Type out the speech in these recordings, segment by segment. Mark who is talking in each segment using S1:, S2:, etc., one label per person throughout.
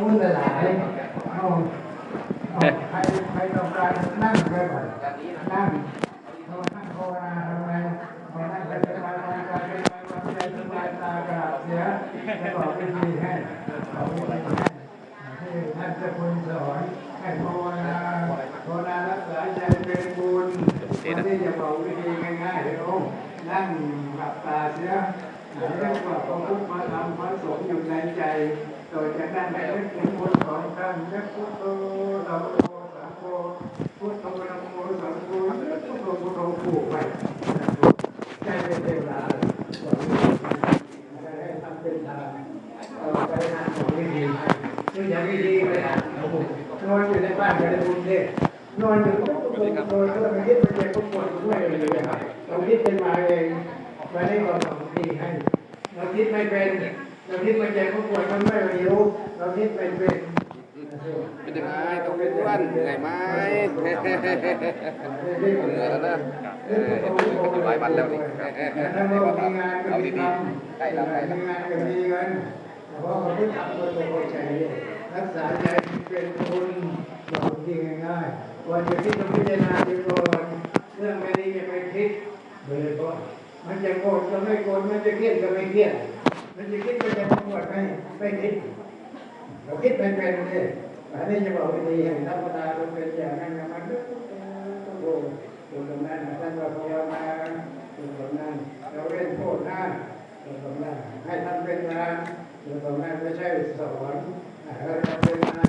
S1: พูดหลายๆเอาใครใครต้องการนั่งไปก่อนนั่งเรานั่งภาวนาทำไมพอนั่งไปสบายใจกายเป็นไปวางใจสบายตากราบเสียจะบอกวิธีให้บอกวิธีให้ที่ท่านเจะคุณสอนให้ภาวนาภาวนารักษาใจเป็นบุญวันนี้จะบอกวิธีง่ายๆเลยโอ้นั่งหลับตาเสีย เรียกว่าพระพุทธธรรมพระสงฆ์อยู่ในใจ โดยจากนั้นให้นึกถึงบุญของท่านนึกพุทโธสัมโฆสังโฆพุทโธนะโมสังโฆนึกพุทโธพุทโธผูกไปใจเป็นเวดาบอกวิธีให้ทำเป็นทางเอาไปหาของวิธีนี่อย่างวิธีไปหาเอาบุญนอนอยู่ในบ้านก็ได้บุญเด้นอนอยู่ก็บุญนอนก็ไม่คิดไปเจ็บก็ปวดด้วยเลยนะครับเราคิดเป็นมาเอง วันนี้ก็บอกวิธีให้ เราคิดไม่เป็น เราคิดไม่ใจผู้ป่วยมันไม่รู้ เราคิดเป็นเป็น
S2: เป็นยังไงต้องเป็นอ้วนเหนื่อยไหมเหนื่อยแล้วนะเออเห็นหลายวันแล้วนี่
S1: ถ้าเรามีงานก็
S2: เอา
S1: มี
S2: ดี
S1: ท
S2: ๆใกล้แล้วใกล้ำแล้ว
S1: มีงานก็มีเงินแต่ว่าเราไม่ทำตัวตัวใจรักษาใจเป็นคุณบอกที่ง่ายๆวันจะคิดต้องพิจารณาดีก่อนเรื่องไม่ดีอย่าไปคิดเลยก่อน มันจะโกรธก็ไม่โกรธมันจะเครียดก็ไม่เครียดมันจะคิดก็จะปวดไหมไม่คิดเราคิดเป็นเป็นเลยอันนี้จะบอกวิธีให้ธรรมดาเราเป็นอย่างนั้นนะมันต้องดูดูตรงนั้นท่านว่าพยามาดูตรงนั้นเราเล่นโทษน้าดูตรงนั้นให้ท่านเป็นงานดูตรงนั้นไม่ใช่สอนเราทำเป็นงาน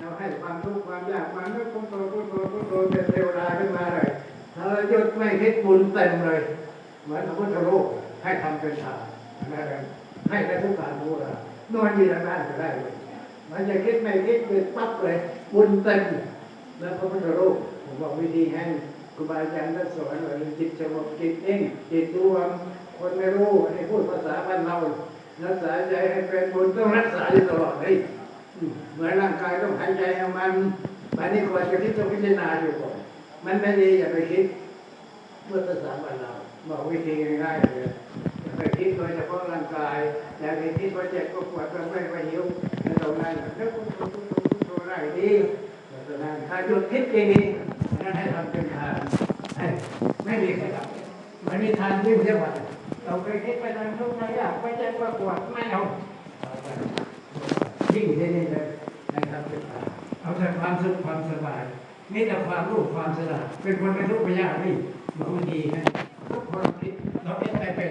S1: เราให้ความทุกข์ความยากความนึกพุทโธพุทโธพุทโธเป็นเทวดาขึ้นมาเลยถ้าเราหยุดไม่คิดบุญเต็มเลย เหมือนพระพุทธรูปให้ทำเป็นทานนะครับให้ได้ทุกการรู้ละนอนยู่ในบ้านก็ได้เลยมันจะคิดไม่คิดเป็นปั๊บเลยบุญเต็มแล้วพระพุทธรูปผมบอกวิธีให้ครูบาอาจารย์ท่านสอนว่าจิตสงบจิตนิ่งจิตรวมคนไม่รู้ให้พูดภาษาบ้านเรารักษาใจให้เป็นบุญต้องรักษาอยู่ตลอดเลยเหมือนร่างกายต้องหายใจให้มันอันนี้ควรจะคิดต้องพิจารณาอยู่ก่อนมันไม่ดีอย่าไปคิดเมื่อภาษาบ้านเรา บอกวิธีง่ายๆเลยไปคิดโดยเฉพาะร่างกายอย่าไปคิดว่าเจ็บก็ปวดก็ไม่ก็หิวในตรงนั้นนึกพุทโธพุทโธพุทโธได้ดีตรงนั้นถ้าหยุดคิดดีๆนั้นให้ทำเป็นทานไม่มีใครทำมันมีทานที่เรียกว่าเราไปคิดไปทางทุกข์ทางยากไปเจ็บก็ปวดไม่เอายิ่งที่นี่เลยให้ทำเป็นทานเอาแต่ความสุขความสบายมีแต่ความรู้ความสลาดเป็นคนไม่ทุกข์ไม่ยากนี่มันก็ดีนะ นคิดเราคิดไปเป็น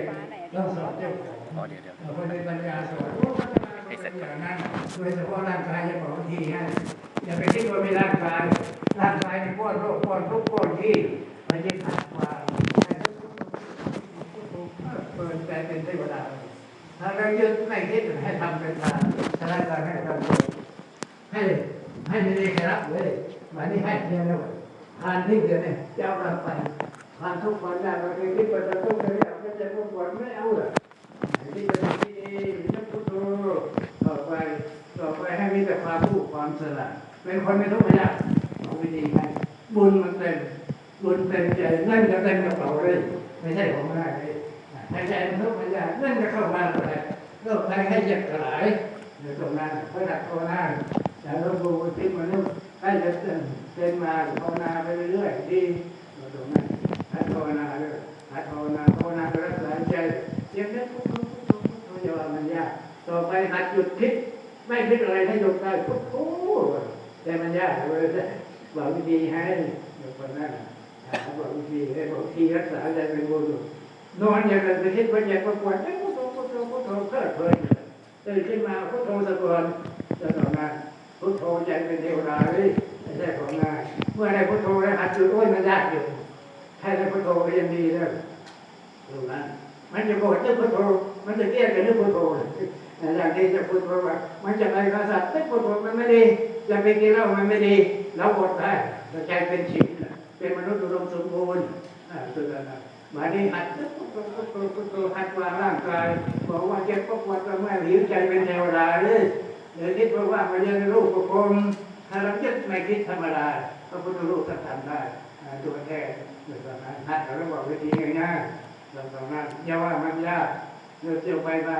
S1: เราสอนเจ้าของ
S2: อ๋อเดี๋ยวเรา
S1: คนในปัญญาสอนพัฒนาตัวเป็นอย่างนั้นโดยเฉพาะร่างกายจะบอกวิธีให้อย่าไปคิดว่ามีร่างกายร่างกายในป้อนโรคป้อนทุกก้อนที่มันจะขัดความให้เปิดใจเป็นเทวดาถ้าเรายึดไม่คิดให้ทำเป็นทานถ้าได้การให้ทำให้ให้ไม่ได้ใครรับเลยหมานี้ให้เพียงแล้วทานที่เดียวเนี่ยจะเอากลับไป ความทุกข์ความยากเราเคยคิดว่าจะทุกข์จะยากไม่จะทุกข์ปวดไม่เอาเลยที่เป็นที่ดีนักพุทโธต่อไปต่อไปให้มีแต่ความรู้ความสละเป็นคนไม่ทุกข์ไม่ยากเอาวิธีให้บุญมันเต็มบุญเต็มใจเงินก็เต็มกระเป๋าเลยไม่ใช่ของง่ายเลยให้ใจมันทุกข์ไม่ยากเงินก็เข้ามาอะไรโรคภัยให้เจ็บกระหลายในตรงนั้นพระดักภาวนาอย่าลบหลู่ที่มนุษย์ให้จะเป็นมาภาวนาไปเรื่อยๆดีตรงนั้น ให้ภาวนาเลยให้ภาวนาภาวนารักษาใจเสียงนั้นพุทโธพุทโธพุทโธอย่าว่ามันยากต่อไปหัดหยุดคิดไม่คิดอะไรให้หยุดได้พุทโธแต่มันยากเลยบอกวิธีให้ยวคนนั้นบอกวิธีให้บอกวิธีรักษาใจเป็นบุญนอนอย่างนั้นไปคิดว่าอยากประกวดพุทโธพุทโธพุทโธเพลิดเพลินตื่นขึ้นมาพุทโธสะกดจะต่อมาพุทโธใจเป็นเทวดาเลยไม่ใช่ของง่ายเมื่อได้พุทโธแล้วหัดหยุดโอ้ยมันยากอยู่ ให้ได้พุทโธก็ยังดีเลยตรงนั้นมันจะโกรธนึกพุทโธมันจะเกลียดกับนึกพุทโธอย่างที่จะพุทโธว่า มันจะไปกษัตริย์นึกพุทโธมันไม่ดีจะไปกินเหล้ามันไม่ดีเราอดได้แต่ใจเป็นชีวิตเป็นมนุษย์อุดมสมบูรณ์สุดแล้วนมาดีหัดพุทโธพุทโธหัดวางร่างกายบอกว่าเจ็บก็ปวดก็เมื่อยหิวใจเป็นเทวดาเลยเดี๋ยวคิดว่าะว่ามาเรียนในรูปประคมถ้าเรายึดไม่คิดธรรมดาพระพุทธรูปท่านทำได้ ตัวแท้เหมือนกันหัดเราบอกวิธีง่ายๆเราตรงนั้นอย่าว่ามันยากเราเที่ยวไปมา